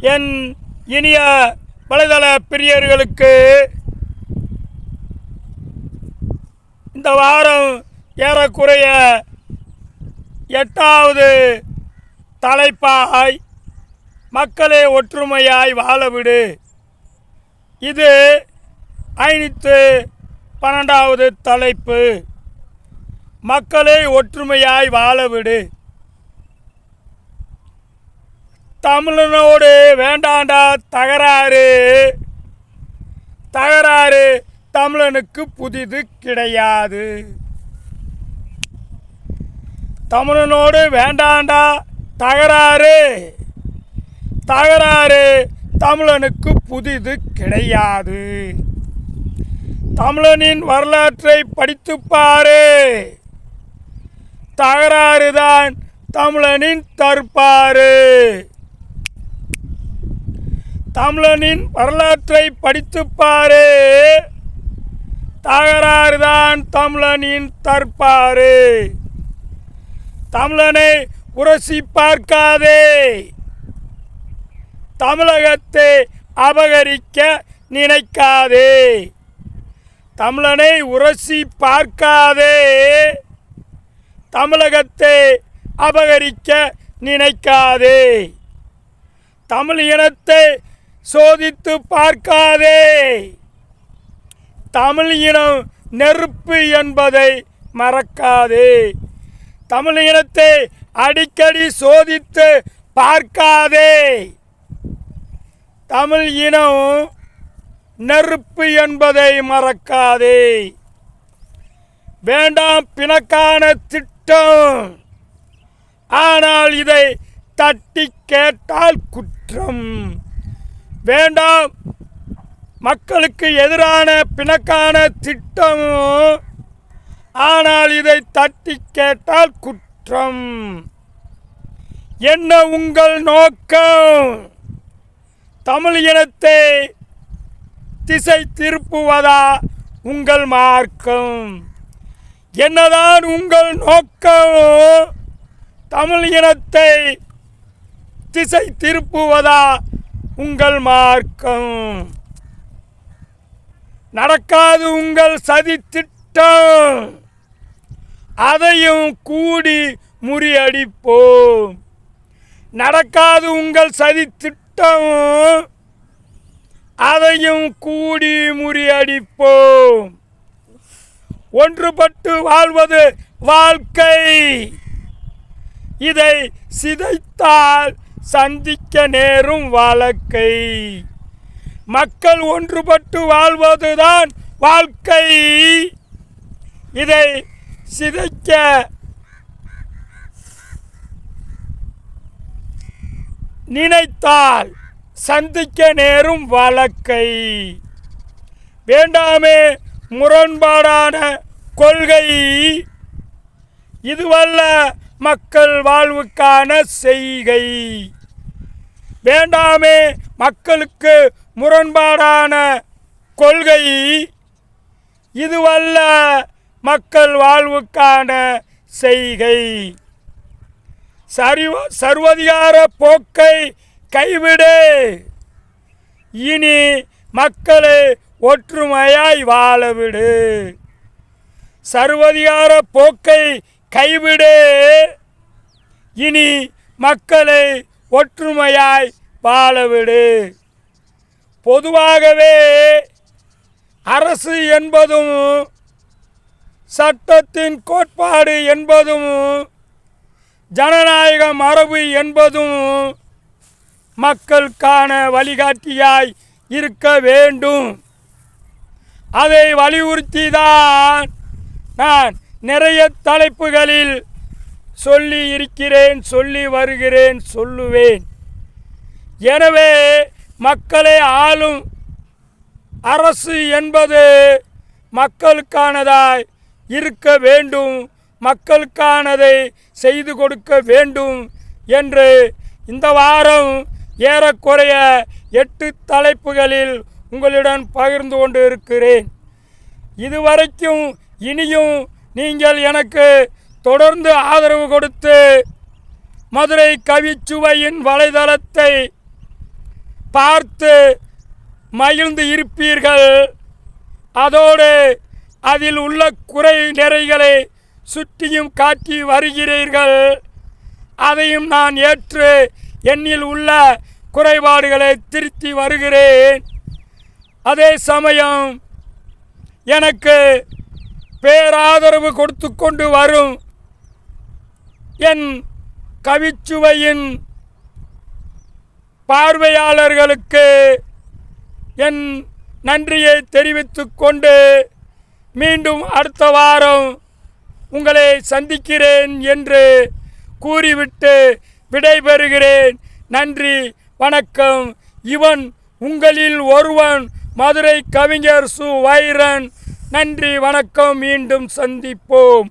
என் இனிய வலைதள பிரியர்களுக்கு இந்த வாரம் ஏறக்குறைய எட்டாவது தலைப்பாய் மக்களே ஒற்றுமையாய் வாழவிடு. இது ஐநூற்று பன்னெண்டாவது தலைப்பு. மக்களே ஒற்றுமையாய் வாழவிடு. தமிழனோடு வேண்டாண்டா தகராறு. தகராறு தமிழனுக்கு புதிது கிடையாது. தமிழனோடு வேண்டாண்டா தகராறு. தகராறு தமிழனுக்கு புதிது கிடையாது. தமிழனின் வரலாற்றை படித்துப்பாரு தகராறுதான் தமிழனின் தற்பாறு. தமிழனின் வரலாற்றை படித்துப்பாரு தகராறுதான் தமிழனின் தற்பாரு. தமிழனை உரசி பார்க்காதே. தமிழகத்தை அபகரிக்க நினைக்காதே. தமிழனை உரசி பார்க்காதே. தமிழகத்தை அபகரிக்க நினைக்காதே. தமிழ் இனத்தை சோதித்து பார்க்காதே. தமிழ் இனம் நெருப்பு என்பதை மறக்காதே. தமிழ் இனத்தை அடிக்கடி சோதித்து பார்க்காதே. தமிழ் இனம் நெருப்பு என்பதை மறக்காதே. வேண்டாம் பிணக்கான திட்டம். ஆனால் இதை தட்டி கேட்டால் குற்றம். வேண்டாம். மக்களுக்கு எதிரான பிணக்கான திட்டமும் ஆனால் இதை தட்டி கேட்டால் குற்றம். என்ன உங்கள் நோக்கம்? தமிழ் இனத்தை திசை திருப்புவதா உங்கள் மார்க்கம்? என்னதான் உங்கள் நோக்கம்? தமிழ் இனத்தை திசை திருப்புவதா உங்கள் மார்க்கம். நடக்காது உங்கள் சதி திட்டம். அதையும் கூடி முறியடிப்போம். நடக்காது உங்கள் சதி திட்டம். அதையும் கூடி முறியடிப்போம். ஒன்றுபட்டு வாழ்வது வாழ்க்கை. இதை சிதைத்தால் சந்திக்க நேரும் வழக்கை. மக்கள் ஒன்றுபட்டு வாழ்வதுதான் வாழ்க்கை. இதை சிதைக்க நினைத்தால் சந்திக்க நேரும் வழக்கை. வேண்டாமே முரண்பாடான கொள்கை. இதுவல்ல மக்கள் வாழ்வுக்கான செய்கை. வேண்டாமே மக்களுக்கு முரண்பாடான கொள்கை. இதுவல்ல மக்கள் வாழ்வுக்கான செய்கை. சரிவ சர்வதிகார போக்கை கைவிடு. இனி மக்களை ஒற்றுமையாய் வாழவிடு. சர்வதிகார போக்கை கைவிடு. இனி மக்களை ஒற்றுமையாய் வாழவிடு. பொதுவாகவே அரசு என்பதும் சட்டத்தின் கோட்பாடு என்பதும் ஜனநாயக மரபு என்பதும் மக்களுக்கான வழிகாட்டியாய் இருக்க வேண்டும். அதை வலியுறுத்தி தான் நான் நிறைய தலைப்புகளில் சொல்லி இருக்கிறேன் சொல்லி வருகிறேன் சொல்லுவேன். எனவே மக்களை ஆளும் அரசு என்பது மக்களுக்கானதாய் இருக்க வேண்டும் மக்களுக்கானதை செய்து கொடுக்க வேண்டும் என்று இந்த வாரம் ஏறக்குறைய எட்டு தலைப்புகளில் உங்களுடன் பகிர்ந்து கொண்டு இருக்கிறேன். இதுவரைக்கும் இனியும் நீங்கள் எனக்கு தொடர்ந்து ஆதரவு கொடுத்து மதுரை கவிச்சுவையின் வலைதளத்தை பார்த்து மகிழ்ந்து இருப்பீர்கள். அதோடு அதில் உள்ள குறை நிறைகளை சுற்றியும் காட்டி வருகிறீர்கள். அதையும் நான் ஏற்று என்னில் உள்ள குறைபாடுகளை திருத்தி வருகிறேன். அதே சமயம் எனக்கு பேராதரவு கொடுத்து கொண்டு வரும் என் கவிச்சுவையின் பார்வையாளர்களுக்கு என் நன்றியை தெரிவித்துக் கொண்டு மீண்டும் அடுத்த வாரம் உங்களை சந்திக்கிறேன் என்று கூறிவிட்டு விடைபெறுகிறேன். நன்றி வணக்கம். இவன் உங்களில் ஒருவன். மதுரை கவிஞர் சு. வைரன். நன்றி வணக்கம். மீண்டும் சந்திப்போம்.